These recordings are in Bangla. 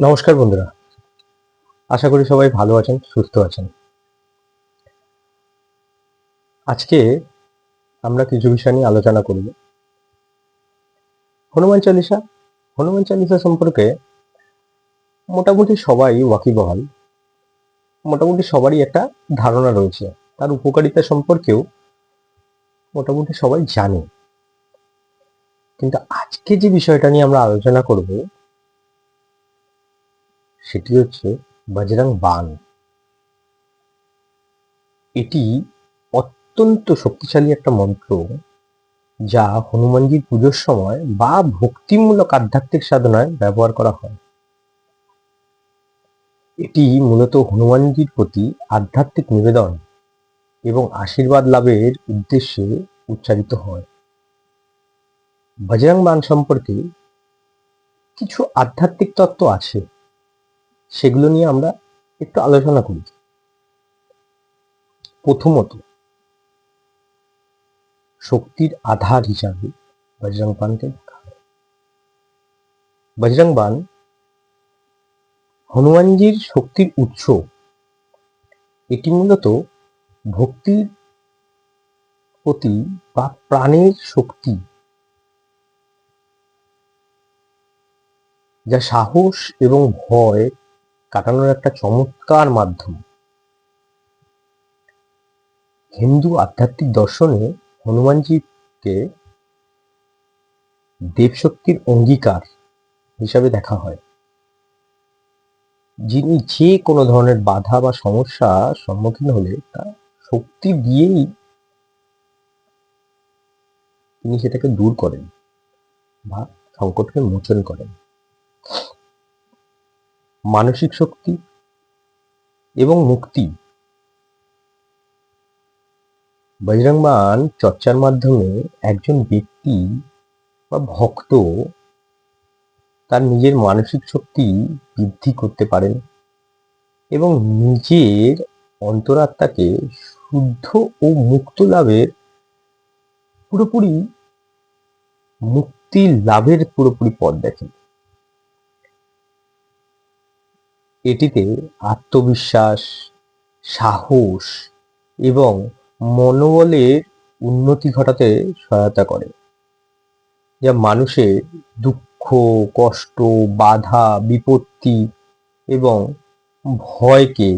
নমস্কার বন্ধুরা। আশা করি সবাই ভালো আছেন, সুস্থ আছেন। আজকে আমরা কিছু বিষয় নিয়ে আলোচনা করব। হনুমান চালিসা হনুমান চালিসা সম্পর্কে মোটামুটি সবাই ওয়াকিবহাল। মোটামুটি সবারই একটা ধারণা রয়েছে। তার উপকারিতা সম্পর্কেও মোটামুটি সবাই জানে। কিন্তু আজকে যে বিষয়টা নিয়ে আমরা আলোচনা করব সেটি হচ্ছে বজরং বান। এটি অত্যন্ত শক্তিশালী একটা মন্ত্র যা হনুমানজির পুজোর সময় বা ভক্তিমূলক আধ্যাত্মিক সাধনায় ব্যবহার করা হয়। এটি মূলত হনুমানজির প্রতি আধ্যাত্মিক নিবেদন এবং আশীর্বাদ লাভের উদ্দেশ্যে উচ্চারিত হয়। বজরং বান সম্পর্কে কিছু আধ্যাত্মিক তত্ত্ব আছে। সেগুলো নিয়ে আমরা একটু আলোচনা করি। প্রথমত, শক্তির আধার হিসাবে বজরং বানকে দেখা বজরং বান হনুমানজির শক্তির উৎস। এটি মূলত ভক্তির প্রতি বা প্রাণের শক্তি যা সাহস এবং ভয় কাটানোর একটা চমৎকার মাধ্যম। হিন্দু আধ্যাত্মিক দর্শনে হনুমানজিকে দেবশক্তির অঙ্গীকার হিসাবে দেখা হয়। যিনি যে কোনো ধরনের বাধা বা সমস্যা সম্মুখীন হলে তা শক্তি দিয়েই তিনি সেটাকে দূর করেন বা সংকটকে মোচন করেন। মানসিক শক্তি এবং মুক্তি। বজরংবান চর্চার মাধ্যমে একজন ব্যক্তি বা ভক্ত তার নিজের মানসিক শক্তি বৃদ্ধি করতে পারেন এবং নিজের অন্তরাত্মাকে শুদ্ধ ও মুক্ত লাভের পুরোপুরি মুক্তি লাভের পুরোপুরি পথ দেখেন। এটিতে আত্মবিশ্বাস, সাহস এবং মনোবলের উন্নতি ঘটাতে সহায়তা করে। যা মানুষের দুঃখ, কষ্ট, বাধা, বিপত্তি এবং ভয়কে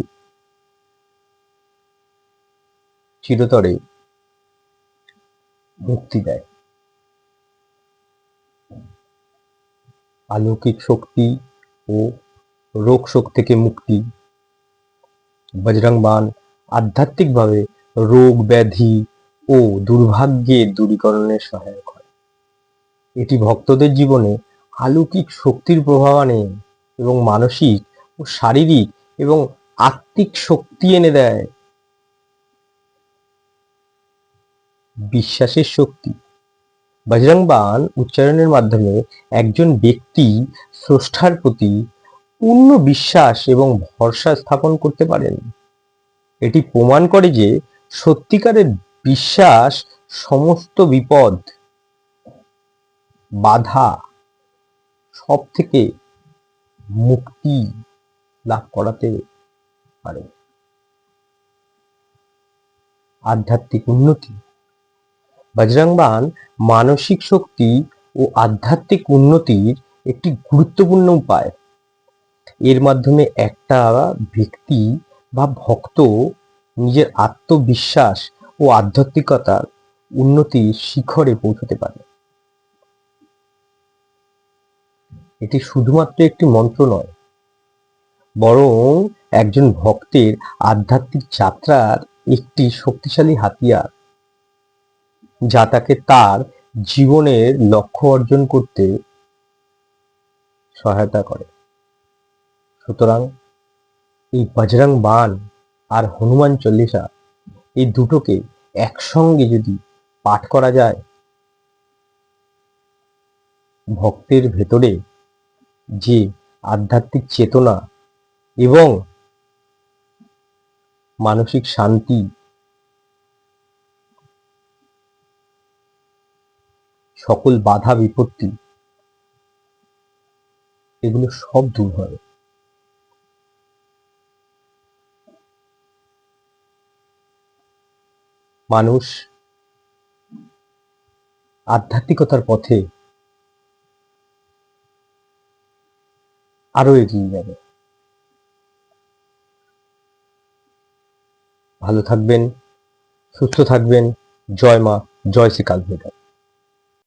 চিরতরে মুক্তি দেয়। আলৌকিক শক্তি ও রোগ শোক থেকে মুক্তি। বজরং বান আধ্যাত্মিকভাবে রোগ ব্যাধি ও দুর্ভাগ্যের দূরীকরণে সহায়ক হয়। এটি ভক্তদের জীবনে আলৌকিক শক্তির প্রভাব আনে এবং মানসিক ও শারীরিক এবং আত্মিক শক্তি এনে দেয়। বিশ্বাসের শক্তি। বজরং বান উচ্চারণের মাধ্যমে একজন ব্যক্তি স্রষ্টার প্রতি পূর্ণ বিশ্বাস এবং ভরসা স্থাপন করতে পারেন। এটি প্রমাণ করে যে সত্যিকারের বিশ্বাস সমস্ত বিপদ, বাধা সব থেকে মুক্তি লাভ করাতে পারে। আধ্যাত্মিক উন্নতি। বজরংবান মানসিক শক্তি ও আধ্যাত্মিক উন্নতির একটি গুরুত্বপূর্ণ উপায়। এর মাধ্যমে একটা ব্যক্তি বা ভক্ত নিজের আত্মবিশ্বাস ও আধ্যাত্মিকতার উন্নতির শিখরে পৌঁছতে পারে। এটি শুধুমাত্র একটি মন্ত্র নয়, বরং একজন ভক্তের আধ্যাত্মিক যাত্রার একটি শক্তিশালী হাতিয়ার, যা তাকে তার জীবনের লক্ষ্য অর্জন করতে সহায়তা করে। সুতরাং এই বজরং বান আর হনুমান চল্লিশা এই দুটোকে একসঙ্গে যদি পাঠ করা যায়, ভক্তের ভেতরে যে আধ্যাত্মিক চেতনা এবং মানসিক শান্তি সকল বাধা বিপত্তি, এগুলো সব দূর হবে। মানুষ আধ্যাত্মিকতার পথে আরও এগিয়ে যাবে। ভালো থাকবেন, সুস্থ থাকবেন। জয় মা, জয় শ্রী কালভৈরব